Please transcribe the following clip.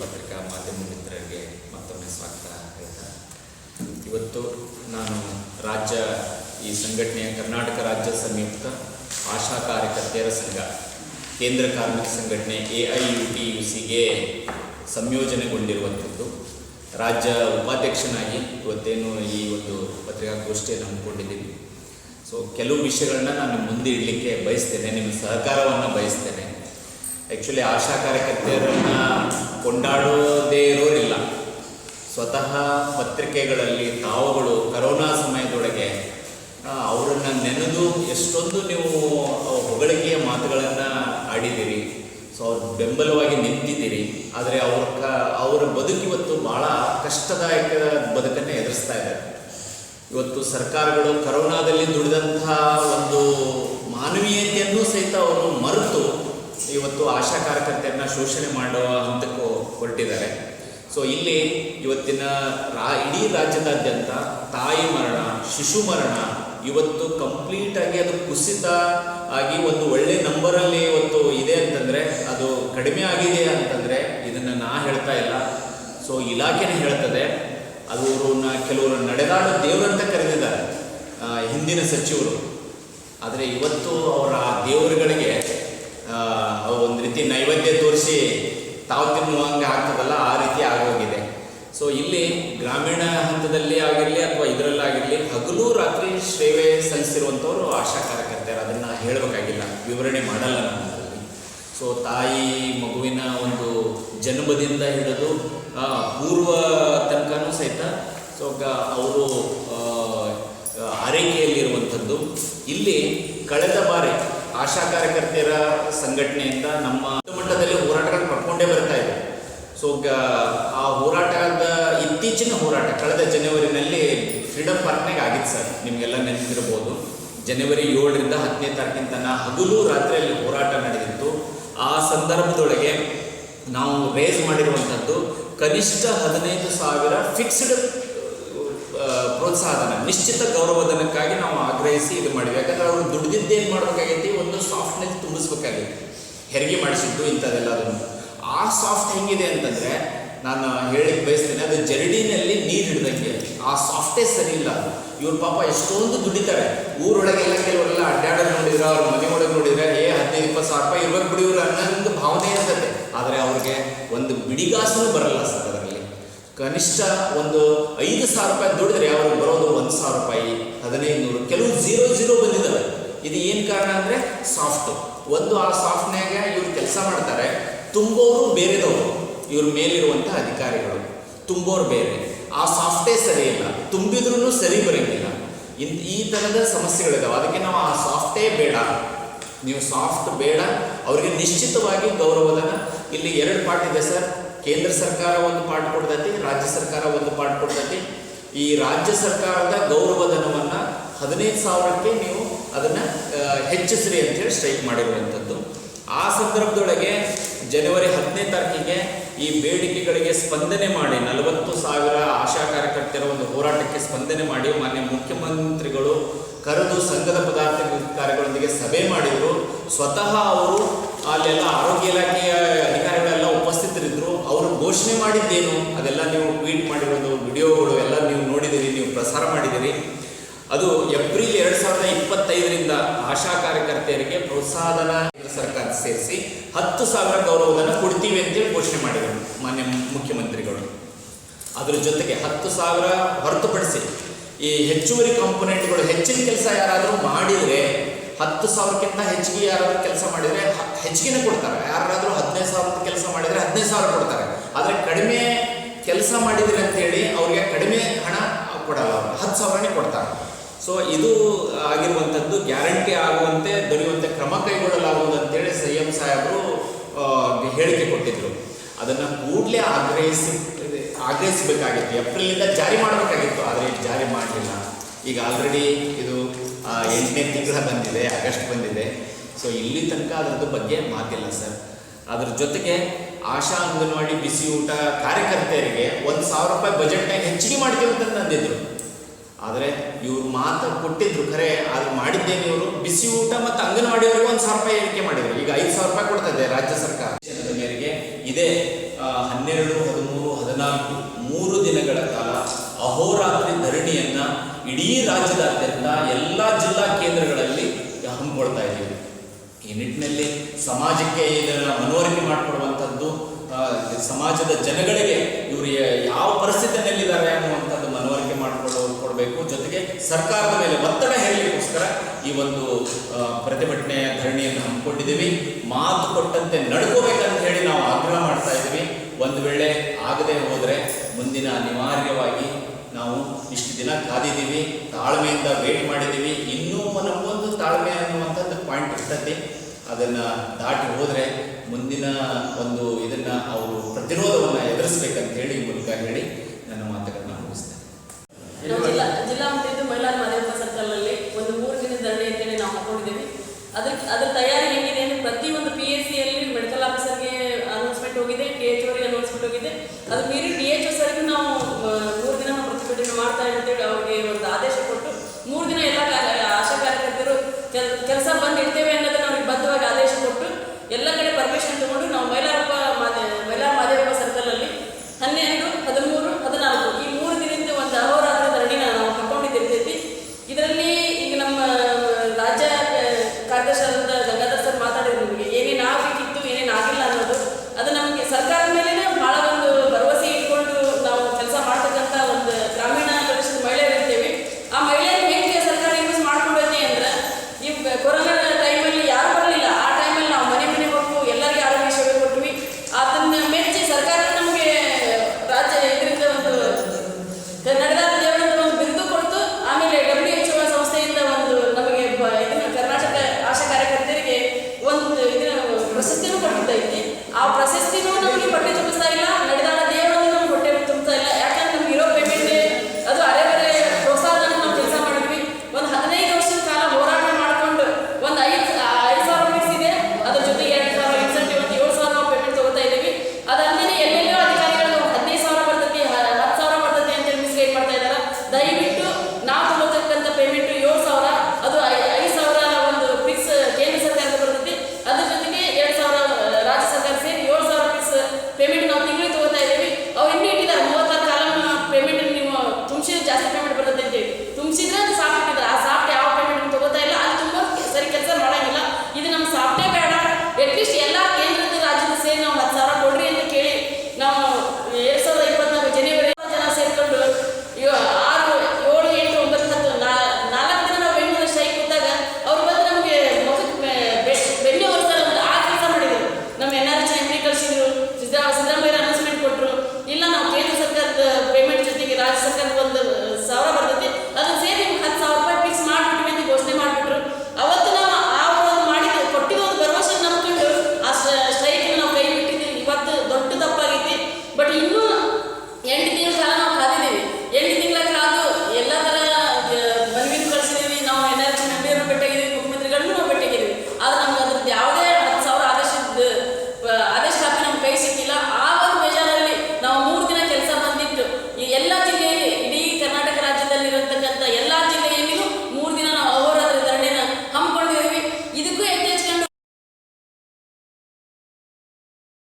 ಪತ್ರಿಕಾ ಮಾಧ್ಯಮ ಮಿತ್ರರಿಗೆ ಮತ್ತೊಮ್ಮೆ ಸ್ವಾಗತ ಹೇಳ್ತಾ ಇವತ್ತು ನಾನು ರಾಜ್ಯ ಈ ಸಂಘಟನೆಯ ಕರ್ನಾಟಕ ರಾಜ್ಯ ಸಂಯುಕ್ತ ಆಶಾ ಕಾರ್ಯಕರ್ತೆಯರ ಸಂಘ, ಕೇಂದ್ರ ಕಾರ್ಮಿಕ ಸಂಘಟನೆ A I U T U ಸಿಗೆ ಸಂಯೋಜನೆಗೊಂಡಿರುವಂಥದ್ದು. ರಾಜ್ಯ ಉಪಾಧ್ಯಕ್ಷನಾಗಿ ಇವತ್ತೇನು ಈ ಒಂದು ಪತ್ರಿಕಾಗೋಷ್ಠಿಯನ್ನು ಹಮ್ಮಿಕೊಂಡಿದ್ದೀವಿ ಸೊ, ಕೆಲವು ವಿಷಯಗಳನ್ನ ನಾನು ಮುಂದೆ ಇಡಲಿಕ್ಕೆ ಬಯಸ್ತೇನೆ, ನಿಮ್ಮ ಸಹಕಾರವನ್ನು ಬಯಸ್ತೇನೆ. ಆ್ಯಕ್ಚುಲಿ ಆಶಾ ಕಾರ್ಯಕರ್ತೆಯರನ್ನು ಕೊಂಡಾಡೋದೇ ಇರೋರಿಲ್ಲ. ಸ್ವತಃ ಪತ್ರಿಕೆಗಳಲ್ಲಿ ತಾವುಗಳು ಕರೋನಾ ಸಮಯದೊಳಗೆ ಅವರನ್ನು ನೆನೆದು ಎಷ್ಟೊಂದು ನೀವು ಹೊಗಳಿಕೆಯ ಮಾತುಗಳನ್ನು ಆಡಿದ್ದೀರಿ. ಸೊ, ಅವ್ರ ಬೆಂಬಲವಾಗಿ ನಿಂತಿದ್ದೀರಿ. ಆದರೆ ಅವ್ರ ಕ, ಅವರ ಬದುಕಿವತ್ತು ಭಾಳ ಕಷ್ಟದಾಯಕ ಬದುಕನ್ನು ಎದುರಿಸ್ತಾ ಇದ್ದಾರೆ ಇವತ್ತು ಸರ್ಕಾರಗಳು ಕರೋನಾದಲ್ಲಿ ದುಡಿದಂತಹ ಒಂದು ಮಾನವೀಯತೆಯನ್ನು ಸಹಿತ ಅವರು ಮರೆತು ಇವತ್ತು ಆಶಾ ಕಾರ್ಯಕರ್ತೆಯನ್ನು ಶೋಷಣೆ ಮಾಡುವ ಹಂತಕ್ಕೂ ಹೊರಟಿದ್ದಾರೆ. ಸೊ ಇಲ್ಲಿ ಇವತ್ತಿನ ರಾ, ಇಡೀ ರಾಜ್ಯದಾದ್ಯಂತ ತಾಯಿ ಮರಣ, ಶಿಶು ಮರಣ ಇವತ್ತು ಕಂಪ್ಲೀಟ್ ಆಗಿ ಅದು ಕುಸಿತ ಆಗಿ ಒಂದು ಒಳ್ಳೆ ನಂಬರಲ್ಲಿ ಇವತ್ತು ಇದೆ ಅಂತಂದರೆ, ಅದು ಕಡಿಮೆ ಆಗಿದೆ ಅಂತಂದರೆ ಇದನ್ನು ನಾ ಹೇಳ್ತಾ ಇಲ್ಲ. ಸೊ ಇಲಾಖೆನೇ ಹೇಳ್ತದೆ, ಅದು ಅವ್ರನ್ನ ಕೆಲವರು ನಡೆದಾಡೋ ದೇವರಂತ ಕರೆದಿದ್ದಾರೆ ಹಿಂದಿನ ಸಚಿವರು. ಆದರೆ ಇವತ್ತು ಅವರ ದೇವರುಗಳಿಗೆ ರೀತಿ ನೈವೇದ್ಯ ತೋರಿಸಿ ತಾವು ತಿನ್ನುವಂಗೆ ಆಗ್ತದಲ್ಲ, ಆ ರೀತಿ ಆಗೋಗಿದೆ. ಸೊ ಇಲ್ಲಿ ಗ್ರಾಮೀಣ ಹಂತದಲ್ಲಿ ಆಗಿರಲಿ ಅಥವಾ ಇದರಲ್ಲಾಗಿರಲಿ ಹಗಲು ರಾತ್ರಿ ಸೇವೆ ಸಲ್ಲಿಸಿರುವಂಥವ್ರು ಆಶಾ ಕಾರ್ಯಕರ್ತೆಯರು. ಅದನ್ನು ಹೇಳಬೇಕಾಗಿಲ್ಲ. ವಿವರಣೆ ಮಾಡಲ್ಲ ನಾನು ಸೊ ತಾಯಿ ಮಗುವಿನ ಒಂದು ಜನ್ಮದಿಂದ ಹಿಡಿದು ಪೂರ್ವ ತನಕನೂ ಸಹಿತ ಸೊ ಅವರು ಆರೈಕೆಯಲ್ಲಿರುವಂಥದ್ದು ಇಲ್ಲಿ ಕಳೆದ ಬಾರಿ ಆಶಾ ಕಾರ್ಯಕರ್ತೆಯರ ಸಂಘಟನೆಯಿಂದ ನಮ್ಮ ಮಟ್ಟದಲ್ಲಿ ಹೋರಾಟಗಳು ಪಡ್ಕೊಂಡೇ ಬರ್ತಾ ಇದೆ. ಸೊ ಆ ಹೋರಾಟದ ಇತ್ತೀಚಿನ ಹೋರಾಟ ಕಳೆದ ಜನವರಿನಲ್ಲಿ ಫ್ರೀಡಮ್ ಪಾರ್ಕ್ನಾಗ ಆಗಿತ್ತು ಸರ್. ನಿಮಗೆಲ್ಲ ನೆನಪಿರ್ಬೋದು. ಜನವರಿ ಏಳರಿಂದ ಹತ್ತನೇ ತಾರೀಕಿನ ತನಕ ಹಗಲು ರಾತ್ರಿಯಲ್ಲಿ ಹೋರಾಟ ನಡೆದಿತ್ತು. ಆ ಸಂದರ್ಭದೊಳಗೆ ನಾವು ರೇಸ್ ಮಾಡಿರುವಂಥದ್ದು ಕನಿಷ್ಠ ಹದಿನೈದು ಸಾವಿರ ಫಿಕ್ಸ್ಡ್ ಪ್ರೋತ್ಸಾಹಧನ, ನಿಶ್ಚಿತ ಗೌರವಧನಕ್ಕಾಗಿ ನಾವು ಆಗ್ರಹಿಸಿ ಇದು ಮಾಡಿದ್ವಿ. ಯಾಕಂದ್ರೆ ಅವರು ದುಡ್ದಿದ್ದೇನು ಮಾಡಬೇಕಾಗೈತಿ ಒಂದು ಸಾಫ್ಟ್ನೆಸ್ ತುಂಬಿಸ್ಬೇಕಾಗೈತಿ. ಹೆರಿಗೆ ಮಾಡಿಸಿದ್ದು ಇಂಥದ್ದೆಲ್ಲ ಅದನ್ನು. ಆ ಸಾಫ್ಟ್ ಹೆಂಗಿದೆ ಅಂತಂದ್ರೆ, ನಾನು ಹೇಳಿಕ್ಕೆ ಬಯಸ್ತೇನೆ, ಅದು ಜರಡಿನಲ್ಲಿ ನೀರು ಹಿಡ್ದಂಗೆ. ಆ ಸಾಫ್ಟೇ ಸರಿ ಇಲ್ಲ. ಇವ್ರ ಪಾಪ ಎಷ್ಟೊಂದು ದುಡಿತಾರೆ ಊರೊಳಗೆಲ್ಲ ಕೆಲವರೆಲ್ಲ ಅಡ್ಡಾಡೋದು ನೋಡಿದ್ರೆ, ಅವ್ರ ಮನೆ ಒಳಗೆ ನೋಡಿದ್ರೆ, ಏ, ಹದಿನೈದು, ಇಪ್ಪತ್ತು ಸಾವಿರ ರೂಪಾಯಿ ಇರ್ಬೇಕು ಬಿಡಿ ಅನ್ನೋ ಅನ್ನೋದು ಭಾವನೆ ಇರ್ತದೆ. ಆದರೆ ಅವ್ರಿಗೆ ಒಂದು ಬಿಡಿಗಾಸನೂ ಬರಲ್ಲ ಸರ್ ಕನಿಷ್ಠ ಒಂದು ಐದು ಸಾವಿರ ರೂಪಾಯಿ ದುಡಿದ್ರೆ ಅವ್ರಿಗೆ ಬರೋದು ಒಂದು ಸಾವಿರ ರೂಪಾಯಿ ಹದಿನೈದು ನೂರು ಕೆಲವು ಜೀರೋ ಜೀರೋ ಬಂದಿದ್ದಾವೆ. ಇದು ಏನು ಕಾರಣ ಅಂದರೆ ಸಾಫ್ಟ್ ಒಂದು ಆ ಸಾಫ್ಟ್ನಾಗ ಇವ್ರು ಕೆಲಸ ಮಾಡ್ತಾರೆ, ತುಂಬೋರು ಬೇರೆದವರು, ಇವ್ರ ಮೇಲಿರುವಂಥ ಅಧಿಕಾರಿಗಳು. ತುಂಬೋರು ಬೇರೆ. ಆ ಸಾಫ್ಟೇ ಸರಿ ಇಲ್ಲ. ತುಂಬಿದ್ರೂ ಸರಿ ಬರೋಂಗಿಲ್ಲ. ಇನ್ ಈ ಥರದ ಸಮಸ್ಯೆಗಳಿದಾವೆ. ಅದಕ್ಕೆ ನಾವು ಆ ಸಾಫ್ಟೇ ಬೇಡ. ನೀವು ಸಾಫ್ಟ್ ಬೇಡ. ಅವರಿಗೆ ನಿಶ್ಚಿತವಾಗಿ ಗೌರವದನ್ನು ಇಲ್ಲಿ ಎರಡು ಪಾರ್ಟ್ ಇದೆ ಸರ್. ಕೇಂದ್ರ ಸರ್ಕಾರ ಒಂದು ಪಾರ್ಟ್ ಕೊಡ್ತೈತಿ, ರಾಜ್ಯ ಸರ್ಕಾರ ಒಂದು ಪಾರ್ಟ್ ಕೊಡ್ತೈತಿ. ಈ ರಾಜ್ಯ ಸರ್ಕಾರದ ಗೌರವಧನವನ್ನು ಹದಿನೈದು ಸಾವಿರಕ್ಕೆ ನೀವು ಅದನ್ನು ಹೆಚ್ಚಿಸ್ರಿ ಅಂತೇಳಿ ಸ್ಟ್ರೈಕ್ ಮಾಡಿರುವಂಥದ್ದು. ಆ ಸಂದರ್ಭದೊಳಗೆ ಜನವರಿ ಹತ್ತನೇ ತಾರೀಕಿಗೆ ಈ ಬೇಡಿಕೆಗಳಿಗೆ ಸ್ಪಂದನೆ ಮಾಡಿ, ನಲವತ್ತು ಸಾವಿರ ಆಶಾ ಕಾರ್ಯಕರ್ತರ ಒಂದು ಹೋರಾಟಕ್ಕೆ ಸ್ಪಂದನೆ ಮಾಡಿ, ಮಾನ್ಯ ಮುಖ್ಯಮಂತ್ರಿಗಳು ಕರೆದು ಸಂಘದ ಪದಾಧಿಕಾರಿಗಳೊಂದಿಗೆ ಸಭೆ ಮಾಡಿದರು. ಸ್ವತಃ ಅವರು ಅಲ್ಲೆಲ್ಲ ಆರೋಗ್ಯ ಅವರು ಘೋಷಣೆ ಮಾಡಿದ್ದೇನು, ಅದೆಲ್ಲ ನೀವು ಟ್ವೀಟ್ ಮಾಡಿರೋದು, ವಿಡಿಯೋಗಳು ಎಲ್ಲ ನೀವು ನೋಡಿದ್ದೀರಿ, ನೀವು ಪ್ರಸಾರ ಮಾಡಿದ್ದೀರಿ. ಅದು ಏಪ್ರಿಲ್ ಎರಡು ಸಾವಿರದ ಇಪ್ಪತ್ತೈದರಿಂದ ಆಶಾ ಕಾರ್ಯಕರ್ತೆಯರಿಗೆ ಪ್ರೋತ್ಸಾಹನ ಸರ್ಕಾರ ಸೇರಿಸಿ ಹತ್ತು ಸಾವಿರ ಗೌರವಧನ ಕೊಡ್ತೀವಿ ಅಂತೇಳಿ ಘೋಷಣೆ ಮಾಡಿದರು ಮಾನ್ಯ ಮುಖ್ಯಮಂತ್ರಿಗಳು. ಅದರ ಜೊತೆಗೆ ಹತ್ತು ಸಾವಿರ ಹೊರತುಪಡಿಸಿ ಈ ಹೆಚ್ಚುವರಿ ಕಾಂಪೊನೆಂಟ್ಗಳು ಹೆಚ್ಚಿನ ಕೆಲಸ ಯಾರಾದರೂ ಮಾಡಿದರೆ, ಹತ್ತು ಸಾವಿರಕ್ಕಿಂತ ಹೆಚ್ಚಿಗೆ ಯಾರಾದರೂ ಕೆಲಸ ಮಾಡಿದರೆ ಹೆಚ್ಚಿಗೆನೇ ಕೊಡ್ತಾರೆ. ಯಾರಾದರೂ ಹದಿನೈದು ಸಾವಿರದ ಕೆಲಸ ಮಾಡಿದರೆ ಹದಿನೈದು ಸಾವಿರ ಕೊಡ್ತಾರೆ. ಆದರೆ ಕಡಿಮೆ ಕೆಲಸ ಮಾಡಿದ್ರೆ ಅಂತೇಳಿ ಅವ್ರಿಗೆ ಕಡಿಮೆ ಹಣ ಕೊಡಲ್ಲ ಹತ್ತು ಸಾವಿರನೇ ಕೊಡ್ತಾರೆ. ಸೊ ಇದು ಆಗಿರುವಂಥದ್ದು ಗ್ಯಾರಂಟಿ ಆಗುವಂತೆ, ದೊರೆಯುವಂತೆ ಕ್ರಮ ಕೈಗೊಳ್ಳಲಾಗುವುದು ಅಂತೇಳಿ ಸಿ ಎಂ ಸಾಹೇಬರು ಹೇಳಿಕೆ ಕೊಟ್ಟಿದ್ದರು ಅದನ್ನು ಕೂಡಲೇ ಆಗ್ರಹಿಸಿ, ಆಗ್ರಹಿಸಬೇಕಾಗಿತ್ತು. ಏಪ್ರಿಲಿಂದ ಜಾರಿ ಮಾಡಬೇಕಾಗಿತ್ತು, ಆದರೆ ಜಾರಿ ಮಾಡಲಿಲ್ಲ. ಈಗ ಆಲ್ರೆಡಿ ಇದು ಎಂಟನೇ ತಿಂಗಳ ಬಂದಿದೆ, ಆಗಸ್ಟ್ ಬಂದಿದೆ. ಸೊ ಇಲ್ಲಿ ತನಕ ಅದರದ್ದು ಬಗ್ಗೆ ಮಾತಿಲ್ಲ ಸರ್. ಅದ್ರ ಜೊತೆಗೆ ಆಶಾ ಅಂಗನವಾಡಿ ಬಿಸಿ ಊಟ ಕಾರ್ಯಕರ್ತೆಯರಿಗೆ ಒಂದು ಸಾವಿರ ರೂಪಾಯಿ ಬಜೆಟ್ನಾಗ ಹೆಚ್ಚಿಗೆ ಮಾಡ್ತೀವಿ ಅಂತ ಅಂದಿದ್ರು. ಆದರೆ ಇವ್ರು ಮಾತು ಕೊಟ್ಟಿದ್ರು ಖರೆ ಅದು ಮಾಡಿದ್ದೇನೆ ಇವರು? ಬಿಸಿ ಊಟ ಮತ್ತು ಅಂಗನವಾಡಿಯವರಿಗೆ ಒಂದು ಸಾವಿರ ರೂಪಾಯಿ ಏರಿಕೆ ಮಾಡಿದ್ರು. ಈಗ ಐದು ಸಾವಿರ ರೂಪಾಯಿ ಕೊಡ್ತದೆ ರಾಜ್ಯ ಸರ್ಕಾರ. ಮೇರೆಗೆ ಇದೇ ಹನ್ನೆರಡು, ಹದಿಮೂರು, ಹದಿನಾಲ್ಕು, ಮೂರು ದಿನಗಳ ಕಾಲ ಅಹೋರಾತ್ರಿ ಧರಣಿಯನ್ನ ಇಡೀ ರಾಜ್ಯದಾದ್ಯಂತ ಎಲ್ಲ ಜಿಲ್ಲಾ ಕೇಂದ್ರಗಳಲ್ಲಿ ಹಮ್ಮಿಕೊಳ್ತಾ ಇದ್ದೀವಿ. ನಿಟ್ಟಿನಲ್ಲಿ ಸಮಾಜಕ್ಕೆ ಇದರ ಮನವರಿಕೆ ಮಾಡಿಕೊಡುವಂಥದ್ದು ಸಮಾಜದ ಜನಗಳಿಗೆ ಇವರು ಯಾವ ಪರಿಸ್ಥಿತಿಯಲ್ಲಿದ್ದಾರೆ ಅನ್ನುವಂಥದ್ದು ಮನವರಿಕೆ ಮಾಡಿಕೊಳ್ಳೋ, ಕೊಡಬೇಕು. ಜೊತೆಗೆ ಸರ್ಕಾರದ ಮೇಲೆ ಒತ್ತಡ ಹೇರಲಿಕ್ಕೋಸ್ಕರ ಈ ಒಂದು ಪ್ರತಿಭಟನೆಯ ಪ್ರತಿಭಟನೆ, ಧರಣಿಯನ್ನು ಹಮ್ಮಿಕೊಂಡಿದ್ದೀವಿ. ಮಾತು ಕೊಟ್ಟಂತೆ ನಡ್ಕೋಬೇಕಂತ ಹೇಳಿ ನಾವು ಆಗ್ರಹ ಮಾಡ್ತಾ ಇದ್ದೀವಿ. ಒಂದು ವೇಳೆ ಆಗದೆ ಹೋದರೆ ಮುಂದಿನ ಅನಿವಾರ್ಯವಾಗಿ ನಾವು ಇಷ್ಟು ದಿನ ಕಾದಿದ್ದೀವಿ. ತಾಳ್ಮೆಯಿಂದ ವೇಟ್ ಮಾಡಿದ್ದೀವಿ. ಇನ್ನೂ ನಮಗೊಂದು ತಾಳ್ಮೆ ಅನ್ನುವಂಥದ್ದು ಪಾಯಿಂಟ್ ಇರ್ತದೆ. ಅದನ್ನು ದಾಟಿ ಹೋದರೆ ಮುಂದಿನ ಒಂದು ಇದನ್ನು ಅವರು ಪ್ರತಿರೋಧವನ್ನು ಎದುರಿಸ್ಬೇಕಂತ ಹೇಳಿ ಮೂಲಕ ಹೇಳಿ ನನ್ನ ಮಾತುಗಳನ್ನ ಮುಗಿಸ್ತೇನೆ. ಜಿಲ್ಲಾ ಮಟ್ಟದ್ದು ಮಹಿಳಾ ಮಾದೇವಪ್ಪ ಸರ್ಕಲ್ ಅಲ್ಲಿ ಒಂದು ಮೂರು ದಿನದ ದಂಡೆ ಅಂತೇಳಿ ನಾವು ಹಾಕೊಂಡಿದ್ದೇವೆ. ಅದಕ್ಕೆ ಅದರ ತಯಾರಿ ಹೇಗಿದೆ ಅಂದ್ರೆ ಪ್ರತಿಯೊಂದು ಪಿ ಎಸ್ ಸಿಯಲ್ಲಿ ಮೆಡಿಕಲ್ ಆಫೀಸರ್ಗೆ ಅನೌನ್ಸ್ಮೆಂಟ್ ಹೋಗಿದೆ ಕೆ ಎಚ್ ಅವರಿಗೆ ಅನೌನ್ಸ್ಮೆಂಟ್ ಹೋಗಿದೆ. ಅದು ಮೀರಿ ಡಿ ಎಚ್ ಸರ್ಗೆ ನಾವು ಮೂರು ದಿನ ಪ್ರತಿಭಟನೆ ಮಾಡ್ತಾ ಅಂತೇಳಿ ಅವ್ರಿಗೆ ಒಂದು ಆದೇಶ ಕೊಟ್ಟು ಮೂರು ದಿನ ಎಲ್ಲ ಆಶಾ ಕಾರ್ಯಕರ್ತರು ಕೆಲಸ ಬಂದು ಇರ್ತೇವೆ ಆದೇಶ ಕೊಟ್ಟು ಎಲ್ಲ ಕಡೆ ಪರ್ಮಿಷನ್ ತಗೊಂಡು ನಾವು ಮೈಲಾರಪ್ಪ ಮೈಲಾರ ಮಾದೇವಪ್ಪ ಸರ್ಕಲಲ್ಲಿ ಹನ್ನೆರಡು